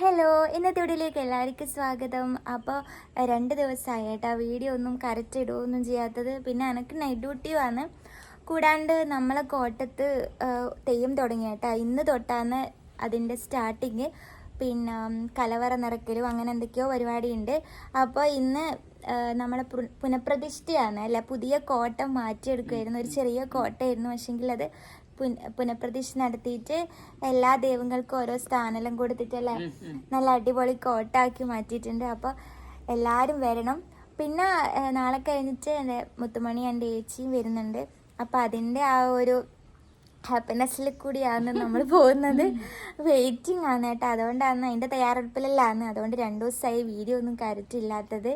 Hello ഇന്നത്തെ വീഡിയോയിലേക്ക് എല്ലാവർക്കും സ്വാഗതം. അപ്പോൾ രണ്ട് ദിവസമായി വീഡിയോ ഒന്നും കറക്റ്റ് ഇടുകയൊന്നും ചെയ്യാത്തത്. പിന്നെ എനിക്ക് നൈറ്റ് ഡ്യൂട്ടിയുമാണ് കൂടാണ്ട് നമ്മളെ കോട്ടത്ത് തെയ്യം തുടങ്ങി കേട്ടോ. ഇന്ന് തൊട്ടാണ് അതിന്റെ സ്റ്റാർട്ടിങ് പിന്നെ കലവറ നിറക്കലും അങ്ങനെ എന്തൊക്കെയോ പരിപാടിയുണ്ട്. അപ്പോൾ ഇന്ന് നമ്മളെ പുനഃപ്രതിഷ്ഠയാണ്. അല്ല പുതിയ കോട്ട മാറ്റിയെടുക്കുമായിരുന്നു ഒരു ചെറിയ കോട്ടയായിരുന്നു. പക്ഷെങ്കിൽ അത് പുനഃപ്രതിഷ്ഠ നടത്തിയിട്ട് എല്ലാ ദൈവങ്ങൾക്കും ഓരോ സ്ഥാനെല്ലാം കൊടുത്തിട്ടല്ലേ നല്ല അടിപൊളി കോട്ടാക്കി മാറ്റിയിട്ടുണ്ട്. അപ്പോൾ എല്ലാവരും വരണം. പിന്നെ നാളെ കഴിഞ്ഞിട്ട് എന്റെ മുത്തുമണി എന്റെ ഏച്ചിയും വരുന്നുണ്ട്. അപ്പോൾ അതിന്റെ ആ ഒരു ഹാപ്പിനെസ്സിൽ കൂടിയാണ് നമ്മൾ പോകുന്നത്. വെയിറ്റിംഗ് ആണ് കേട്ടോ. അതുകൊണ്ടാണ് അതിന്റെ തയ്യാറെടുപ്പിലല്ലാന്ന് അതുകൊണ്ട് രണ്ടു ദിവസമായി വീഡിയോ ഒന്നും കരുത്തില്ലാത്തത്.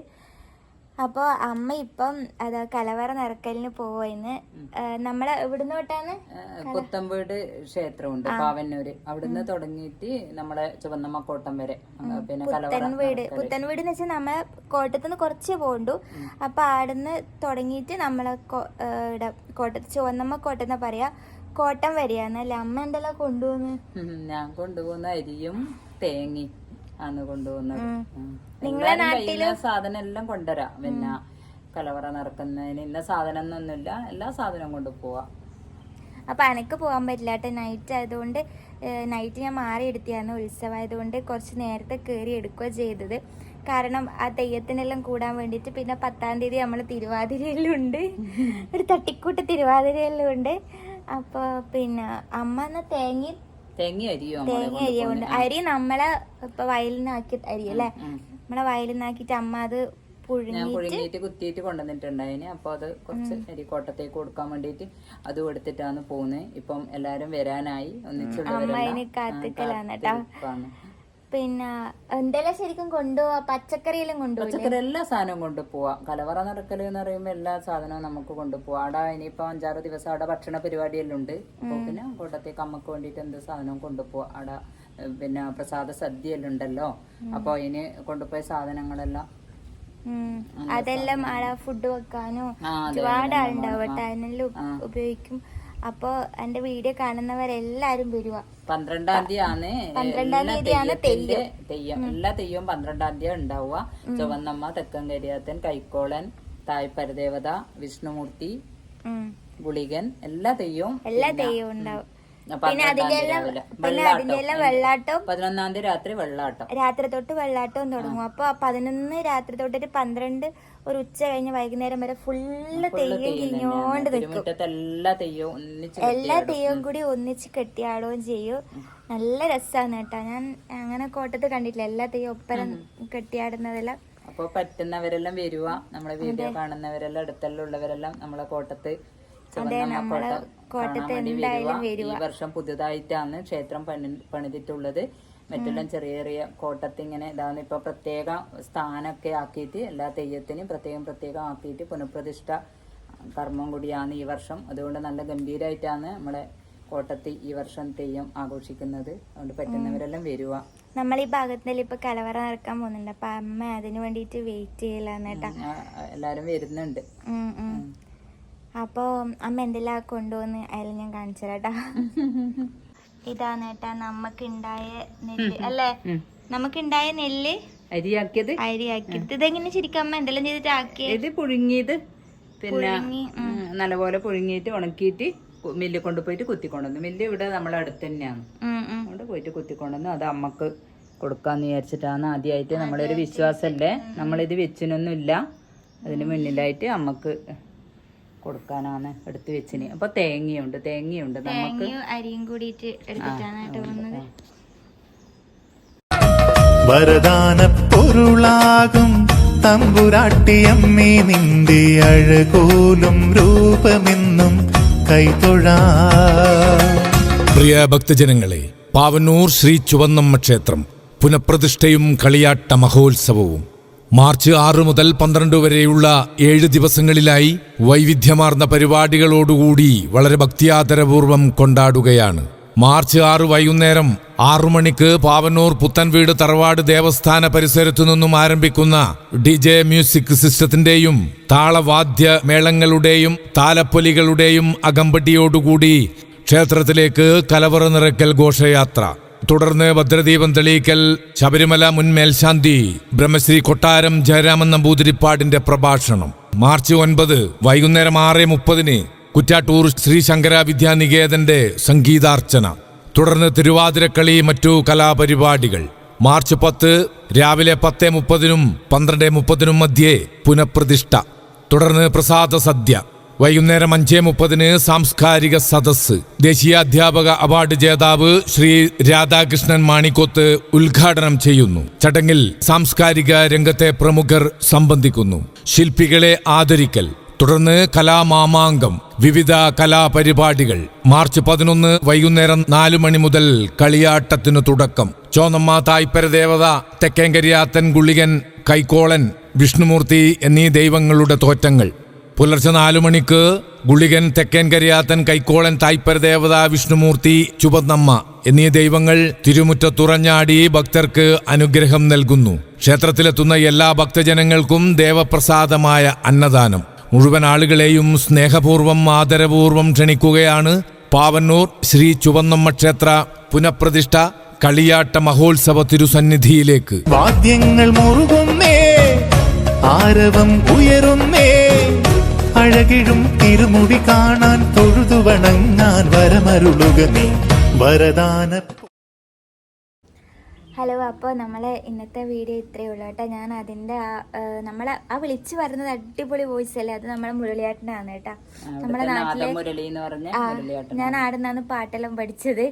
അപ്പോൾ അമ്മ ഇപ്പം അത് കലവറ നിറക്കലിന് പോവുന്ന് നമ്മളെ ഇവിടുന്ന് തൊട്ടാണ് പുത്തമ്പേട് ക്ഷേത്രമുണ്ട് പാവന്നൂര്. അവിടുന്ന് തുടങ്ങിയിട്ട് നമ്മളെ ചുവന്നമ്മ കോട്ടം വരെ. പിന്നെ പുത്തൻവീട്. പുത്തൻവീട് എന്ന് വെച്ചാൽ നമ്മളെ കോട്ടത്തുനിന്ന് കുറച്ചേ പോകണ്ടു അപ്പൊ ആടുന്ന് തുടങ്ങിയിട്ട് നമ്മളെ കോട്ട കോട്ടത്ത് ചുവന്നമ്മ കോട്ടെന്നാ പറയാ കോട്ടം വരികയാന്നല്ലേ അമ്മ എന്തെല്ലാം കൊണ്ടുപോകുന്നു ഞാൻ കൊണ്ടുപോകുന്ന അരിയും തേങ്ങി കൊണ്ടുപോകുന്നത്. ഉം. നിങ്ങളെ കയ്യിലെ സാധനം എല്ലാം കൊണ്ടുവരാ. പിന്നെ കലവറ നിറക്കുന്നതിന് ഇന്ന സാധനം എന്നൊന്നുമില്ല എല്ലാ സാധനവും കൊണ്ട് പോവാ. അപ്പൊ എനക്ക് പോകാൻ പറ്റില്ല. കേട്ടോ നൈറ്റ് ആയതുകൊണ്ട് നൈറ്റ് ഞാൻ മാറി എടുത്തിയാണ് ഉത്സവമായതുകൊണ്ട് കുറച്ച് നേരത്തെ കയറി എടുക്കുക ചെയ്തത്. കാരണം ആ തെയ്യത്തിനെല്ലാം കൂടാൻ വേണ്ടിയിട്ട് പിന്നെ പത്താം തീയതി നമ്മൾ തിരുവാതിരയിലുണ്ട് ഉണ്ട്. ഒരു തട്ടിക്കൂട്ട് തിരുവാതിരയിലുണ്ട് ഉണ്ട്. അപ്പോൾ പിന്നെ അമ്മ എന്നാ തേങ്ങ തേങ്ങി അരിയോ തേങ്ങ അരി നമ്മളെ ഇപ്പൊ വയലിനാക്കി അരി അല്ലേ. നമ്മളെ വയലിനാക്കിട്ട് അമ്മ അത് ഞാൻ പുഴുങ്ങി പുഴുങ്ങിയിട്ട് കുത്തിയിട്ട് കൊണ്ടുവന്നിട്ടുണ്ടായിന് അപ്പൊ അത് കുറച്ച് അരിക്കോട്ടത്തേക്ക് കൊടുക്കാൻ വേണ്ടിയിട്ട് അത് കൊടുത്തിട്ടാണ് പോകുന്നത് ഇപ്പം എല്ലാരും വരാനായി. കേട്ടോ പിന്നെ എന്തെല്ലാം ശരിക്കും കൊണ്ടുപോവാ പച്ചക്കറിയെല്ലാം കൊണ്ടുപോകും പച്ചക്കറി എല്ലാ സാധനവും കൊണ്ടുപോവാം കലവറ നടക്കൽ എന്ന് പറയുമ്പോൾ എല്ലാ സാധനവും നമുക്ക് കൊണ്ടുപോവാം അവിടെ ഇനിയിപ്പോ അഞ്ചാറ് ദിവസം അവിടെ ഭക്ഷണ പരിപാടിയെല്ലാം ഉണ്ട്. അപ്പൊ പിന്നെ കൂട്ടത്തേക്ക് അമ്മയ്ക്ക് വേണ്ടിയിട്ട് എന്ത് സാധനവും കൊണ്ടുപോവാം അവിടെ പിന്നെ പ്രസാദ സദ്യയെല്ലാം ഉണ്ടല്ലോ. അപ്പൊ അതിന് കൊണ്ടുപോയ സാധനങ്ങളെല്ലാം അതെല്ലാം ആടെ ഫുഡ് വെക്കാനോ ആ, ഒരുപാട് ആളുണ്ടാവട്ടെ ആളുണ്ടാവും അതിനെല്ലാം ഉപയോഗിക്കും. അപ്പൊ എന്റെ വീഡിയോ കാണുന്നവരെല്ലാരും വരുക പന്ത്രണ്ടാം തീയതിയാണ്. പന്ത്രണ്ടാം തീയതിയാണ് തെയ്യം. തെയ്യം. എല്ലാ തെയ്യവും പന്ത്രണ്ടാം തീയതി ഉണ്ടാവുക. ചുവന്നമ്മ തെക്കൻ കരിയാത്തൻ കൈക്കോളൻ തായ്പരദേവത വിഷ്ണുമൂർത്തി. ഗുളികൻ എല്ലാ തെയ്യവും എല്ലാ തെയ്യവും ഉണ്ടാവും. പിന്നെ അതിന്റെ എല്ലാം പിന്നെ അതിന്റെ എല്ലാം വെള്ളാട്ടം. പതിനൊന്നാം തീയതി രാത്രി വെള്ളാട്ടം. രാത്രി തൊട്ട് വെള്ളാട്ടം തുടങ്ങും. അപ്പൊ പതിനൊന്ന് രാത്രി തൊട്ടിട്ട് പന്ത്രണ്ട് ഒരു ഉച്ച കഴിഞ്ഞ് വൈകുന്നേരം വരെ ഫുള്ള് തെയ്യം കിഞ്ഞോണ്ട് നിൽക്കും. എല്ലാ തെയ്യവും കൂടി ഒന്നിച്ച് കെട്ടിയാടുകയും ചെയ്യും. നല്ല രസമാണ് കേട്ടോ. ഞാൻ അങ്ങനെ കോട്ടത്ത് കണ്ടിട്ടില്ല. എല്ലാ തെയ്യം ഒപ്പരം കെട്ടിയാടുന്നതെല്ലാം അപ്പൊ പറ്റുന്നവരെല്ലാം വരുവാ. നമ്മളെ വീഡിയോ കാണുന്നവരെല്ലാം അടുത്തെല്ലാം ഉള്ളവരെല്ലാം നമ്മളെ കോട്ടത്ത് ഈ വർഷം പുതുതായിട്ടാണ് ക്ഷേത്രം പണി പണിതിട്ടുള്ളത്. മറ്റെല്ലാം ചെറിയ ചെറിയ കോട്ടത്ത് ഇങ്ങനെ ഇതാണ്. ഇപ്പൊ പ്രത്യേക സ്ഥാനമൊക്കെ ആക്കിയിട്ട് എല്ലാ തെയ്യത്തിനും പ്രത്യേകം പ്രത്യേകം ആക്കിയിട്ട് പുനഃപ്രതിഷ്ഠ കർമ്മം കൂടിയാണ് ഈ വർഷം. അതുകൊണ്ട് നല്ല ഗംഭീരമായിട്ടാണ് നമ്മുടെ കോട്ടത്ത് ഈ വർഷം തെയ്യം ആഘോഷിക്കുന്നത്. അതുകൊണ്ട് പറ്റുന്നവരെല്ലാം വരുക നമ്മൾ ഈ ഭാഗത്തിൽ ഇപ്പൊ കലവറ നടക്കാൻ പോകുന്നുണ്ട്. അപ്പൊ അമ്മ അതിനു വേണ്ടിയിട്ട് വെയിറ്റ് ചെയ്യലാന്നേട്ടാ എല്ലാരും വരുന്നുണ്ട്. ഉം. അമ്മ എന്തെല്ലാം കൊണ്ടുവന്ന് അയാൾ ഞാൻ കാണിച്ചു തരാട്ടാ ഇതാണ് ഏട്ടാ നമുക്കുണ്ടായ നെല്ല്. അല്ലേ? നമുക്കുണ്ടായ നെല്ല് അരിയാക്കിയത്? അരിയാക്കിയത്. ഇതെങ്ങനെ ശരിക്കും അമ്മ എന്തെല്ലാം ചെയ്തിട്ട് ആക്കിയത് ഇത് പുഴുങ്ങിയത്. പിന്നെ നല്ലപോലെ പുഴുങ്ങിയിട്ട് ഉണക്കിയിട്ട് മില്ല് മില്ലിൽ കൊണ്ടുപോയിട്ട് കുത്തിക്കൊണ്ടുവന്നു. മില്ല് ഇവിടെ നമ്മളെ അടുത്ത് തന്നെയാണ്. ഉം. പോയിട്ട് കുത്തിക്കൊണ്ടുവന്നു. അത് അമ്മയ്ക്ക് കൊടുക്കാന്ന് വിചാരിച്ചിട്ടാണ് ആദ്യമായിട്ട് നമ്മളൊരു വിശ്വാസമല്ലേ നമ്മളിത് വെച്ചിനൊന്നുമില്ല. അതിന് മുന്നിലായിട്ട് അമ്മയ്ക്ക് കൊടുക്കാനാണ് എടുത്തു വെച്ചിന്. അപ്പൊ തേങ്ങയുണ്ട് തേങ്ങയുണ്ട് നമുക്ക് അരിയും കൂടിയിട്ട് വരദാന പൊരുളാകും തമ്പുരാട്ടിയമ്മേ നിന്റെ അഴകോലും രൂപമെന്നും കൈതൊഴാ. പ്രിയ ഭക്തജനങ്ങളെ പാവനൂർ ശ്രീ ചുവന്നമ്മ ക്ഷേത്രം പുനഃപ്രതിഷ്ഠയും കളിയാട്ട മഹോത്സവവും മാർച്ച് ആറ് മുതൽ പന്ത്രണ്ട് വരെയുള്ള ഏഴ് ദിവസങ്ങളിലായി വൈവിധ്യമാർന്ന പരിപാടികളോടുകൂടി വളരെ ഭക്തിയാദരപൂർവം കൊണ്ടാടുകയാണ്. മാർച്ച് ആറ് വൈകുന്നേരം ആറു മണിക്ക് പാവന്നൂർ പുത്തൻവീട് തറവാട് ദേവസ്ഥാന പരിസരത്തു നിന്നും ആരംഭിക്കുന്ന ഡി ജെ മ്യൂസിക് സിസ്റ്റത്തിന്റെയും താളവാദ്യ മേളങ്ങളുടെയും താലപ്പൊലികളുടെയും അകമ്പടിയോടുകൂടി ക്ഷേത്രത്തിലേക്ക് കലവറ നിറയ്ക്കൽ ഘോഷയാത്ര. തുടർന്ന് ഭദ്രദീപം തെളിയിക്കൽ ശബരിമല മുൻ മേൽശാന്തി ബ്രഹ്മശ്രീ കൊട്ടാരം ജയരാമൻ നമ്പൂതിരിപ്പാടിന്റെ പ്രഭാഷണം. മാർച്ച് ഒൻപത് വൈകുന്നേരം ആറ് മുപ്പതിന് കുറ്റാട്ടൂർ ശ്രീ ശങ്കര വിദ്യാനികേതന്റെ സംഗീതാർച്ചന. തുടർന്ന് തിരുവാതിരക്കളി മറ്റു കലാപരിപാടികൾ. മാർച്ച് പത്ത് രാവിലെ പത്ത് മുപ്പതിനും പന്ത്രണ്ട് മുപ്പതിനും മധ്യേ പുനഃപ്രതിഷ്ഠ. തുടർന്ന് പ്രസാദ സദ്യ. വൈകുന്നേരം അഞ്ചേ മുപ്പതിന് സാംസ്കാരിക സദസ്സ്. ദേശീയ അധ്യാപക അവാർഡ് ജേതാവ് ശ്രീ രാധാകൃഷ്ണൻ മാണിക്കോത്ത് ഉദ്ഘാടനം ചെയ്യുന്നു. ചടങ്ങിൽ സാംസ്കാരിക രംഗത്തെ പ്രമുഖർ സംബന്ധിക്കുന്നു. ശില്പികളെ ആദരിക്കൽ തുടർന്ന് കലാമാമാങ്കം വിവിധ കലാപരിപാടികൾ. മാർച്ച് പതിനൊന്ന് വൈകുന്നേരം നാലു മണി മുതൽ കളിയാട്ടത്തിനു തുടക്കം. ചോന്നമ്മ തായ്പര ദേവത തെക്കേങ്കരിയാത്തൻ ഗുളികൻ കൈക്കോളൻ വിഷ്ണുമൂർത്തി എന്നീ ദൈവങ്ങളുടെ തോറ്റങ്ങൾ. പുലർച്ചെ നാലു മണിക്ക് ഗുളികൻ തെക്കൻ കരിയാത്തൻ കൈക്കോളൻ തായ്പര ദേവത വിഷ്ണുമൂർത്തി ചുപന്നമ്മ എന്നീ ദൈവങ്ങൾ തിരുമുറ്റ തിരുമുറ്റത്തുറഞ്ഞാടി ഭക്തർക്ക് അനുഗ്രഹം നൽകുന്നു. ക്ഷേത്രത്തിലെത്തുന്ന എല്ലാ ഭക്തജനങ്ങൾക്കും ദേവപ്രസാദമായ അന്നദാനം. മുഴുവൻ ആളുകളെയും സ്നേഹപൂർവം ആദരപൂർവം ക്ഷണിക്കുകയാണ് പാവന്നൂർ ശ്രീ ചുവന്നമ്മ ക്ഷേത്ര പുനഃപ്രതിഷ്ഠ കളിയാട്ട മഹോത്സവ തിരുസന്നിധിയിലേക്ക്. വാദ്യങ്ങൾ മുറുകുന്നേ ആരവം ഉയരുന്നേ അഴകിഴും തിരുമുടി കാണാൻ തൊഴുതു വണങ്ങാൻ വരമരുളുക നീ. വരദാന ഹലോ അപ്പോൾ നമ്മൾ ഇന്നത്തെ വീഡിയോ ഇത്രയേ ഉള്ളൂ കേട്ടോ. ഞാൻ അതിന്റെ ആ നമ്മൾ ആ വിളിച്ചു വരുന്നത് അടിപൊളി വോയിസ് അല്ലേ? അത് നമ്മളെ മുരളിയാട്ടനാണ് കേട്ടോ. നമ്മുടെ നാട്ടിലെ മുരളി എന്ന് പറഞ്ഞ ആ ഞാൻ ആടുന്നാണ് പാട്ടെല്ലാം പഠിച്ചത്.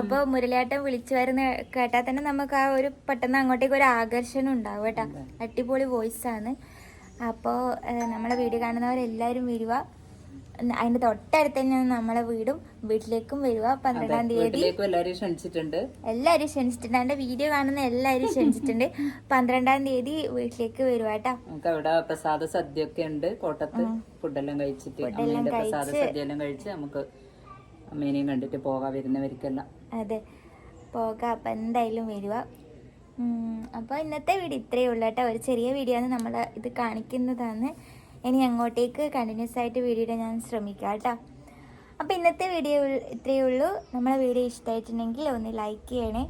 അപ്പോൾ മുരളിയാട്ടം വിളിച്ചു വരുന്ന കേട്ടാൽ തന്നെ നമുക്ക് ആ ഒരു പെട്ടെന്ന് അങ്ങോട്ടേക്ക് ഒരു ആകർഷണം ഉണ്ടാവും കേട്ടോ. അടിപൊളി വോയിസ് ആണ്. അപ്പോൾ നമ്മളെ വീഡിയോ കാണുന്നവരെല്ലാവരും വരിക അതിന്റെ തൊട്ടടുത്ത് തന്നെയാണ് നമ്മളെ വീടും വീട്ടിലേക്കും വരിക പന്ത്രണ്ടാം തീയതി. എല്ലാവരും ക്ഷണിച്ചിട്ടുണ്ട്. എല്ലാവരും ക്ഷണിച്ചിട്ടുണ്ട്. എന്റെ വീഡിയോ കാണുന്ന എല്ലാവരും ക്ഷണിച്ചിട്ടുണ്ട്. പന്ത്രണ്ടാം തീയതി വീട്ടിലേക്ക് വരുക കേട്ടോ. നമുക്ക് അവിടെ പ്രസാദ സദ്യ ഒക്കെ ഉണ്ട്. കോട്ടത്ത് ഫുഡെല്ലാം കഴിച്ചിട്ട് അമ്മേന്റെ പ്രസാദ സദ്യ എല്ലാം കഴിച്ച് നമുക്ക് അമ്മേനെയും കണ്ടിട്ട് പോകാൻ വരുന്നവർക്കെല്ലാം. അതെ. പോകാം. അപ്പൊ എന്തായാലും വരിക അപ്പോൾ ഇന്നത്തെ വീഡിയോ ഇത്രയേ ഉള്ളൂ കേട്ടോ. ഒരു ചെറിയ വീഡിയോ ആണ് നമ്മൾ ഇത് കാണിക്കുന്നതാണ് ഇനി അങ്ങോട്ടേക്ക് കണ്ടിന്യൂസ് ആയിട്ട് വീഡിയോ ഞാൻ ശ്രമിക്കാം കേട്ടോ. അപ്പോൾ ഇന്നത്തെ വീഡിയോ ഇത്രയേ ഉള്ളൂ. നമ്മളെ വീഡിയോ ഇഷ്ടമായിട്ടുണ്ടെങ്കിൽ ഒന്ന് ലൈക്ക് ചെയ്യണേ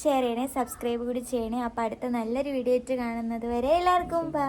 ഷെയർ ചെയ്യണേ സബ്സ്ക്രൈബ് കൂടി ചെയ്യണേ. അപ്പോൾ അടുത്ത നല്ലൊരു വീഡിയോ ആയിട്ട് കാണുന്നത് വരെ എല്ലാവർക്കും ബൈ